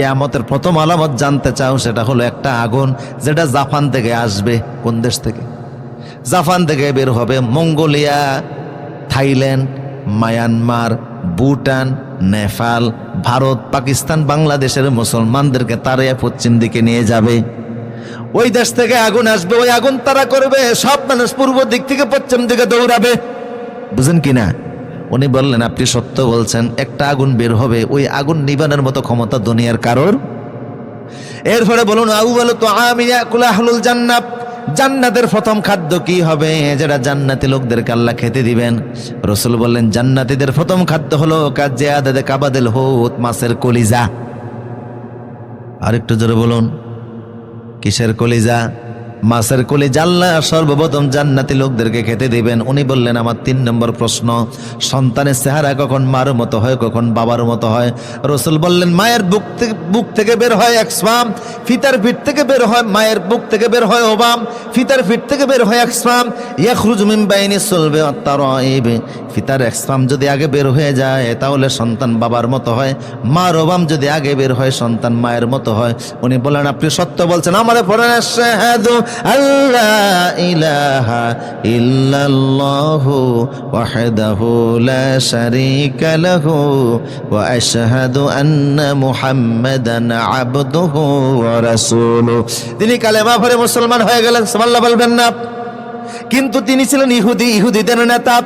কেয়ামতের প্রথম আলামত জানতে চাও, সেটা হলো একটা আগুন যেটা জাপান থেকে আসবে। কোন দেশ থেকে? জাপান থেকে বের হবে Mongolia, Thailand, Myanmar, Bhutan, Nepal, Bharat, Pakistan, বাংলাদেশের মুসলমানদেরকে তারিয়া পশ্চিম দিকে নিয়ে যাবে। ওই দেশ থেকে আগুন আসবে, ওই আগুন তারা করবে, সব মানুষ পূর্ব দিক থেকে পশ্চিম দিকে দৌড়াবে। বুঝেন কি না? উনি বললেন, আপনি সত্য বলছেন, একটা আগুন বের হবে, ওই আগুন নিবানের মতো ক্ষমতা দুনিয়ার কারোর? এরপরে বলুন আবু বলো তো আমিয়া কুলাহুল জান্নাত। জান্নাতের প্রথম খাদ্য কি হবে? যেটা জান্নাতি লোকদেরকে আল্লাহ খেতে দিবেন। রসুল বললেন, জান্নাতীদের প্রথম খাদ্য হলো কাজে আদাদে কাবাদেল হোত, মাছের কলিজা। আরেকটু জোরে বলুন, কিসের কলিজা? মাছের কলিজা আল্লাহ সর্বপ্রথম জান্নাতি লোকদেরকে খেতে দিবেন। উনি বললেন, আমার তিন নম্বর প্রশ্ন, সন্তানের চেহারা কখন মার মতো হয়, কখন বাবার মতো হয়? রসুল বললেন, মায়ের বুক থেকে বুক থেকে বের হয় এক স্পাম ফিতার ফিট থেকে বের হয়, মায়ের বুক থেকে বের হয় ওবাম, ফিতার ফিট থেকে বের হয় এক স্পাম ইয়াখরুজ মিন বাইনি চলবে তার ফিতার এক স্পাম যদি আগে বের হয়ে যায়, তাহলে সন্তান বাবার মতো হয়, মার ওবাম যদি আগে বের হয়, সন্তান মায়ের মতো হয়। উনি বললেন, আপনি সত্য বলছেন, আমারে শাহাদু আল্লাহ ইলাহা ইল্লাল্লাহু ওয়াহদাহু লা শারীকা ওয়া আশহাদু আন্না মুহাম্মাদান তিনি কালেমা পড়ে মুসলমান হয়ে গেলেন, সুবহানাল্লাহ বলবেন না। কিন্তু তিনি ছিলেন ইহুদি, ইহুদিদের নেতা।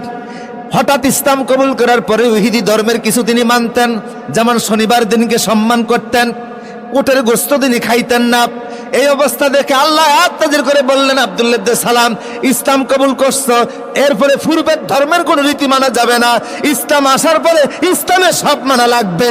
হঠাৎ ইসলাম কবুল করার পরে ইহুদি ধর্মের কিছু তিনি মানতেন। যেমন শনিবার দিনকে সম্মান করতেন, উটের গোস্ত তিনি খাইতেন না। এই অবস্থা দেখে আল্লাহ আত্মাদের করে বললেন, আবদুল্লাহ সালাম, ইসলাম কবুল করছ। এরপরে পূর্বের ধর্মের কোনো রীতি মানা যাবে না। ইসলাম আসার পরে ইসলামের সব মানা লাগবে।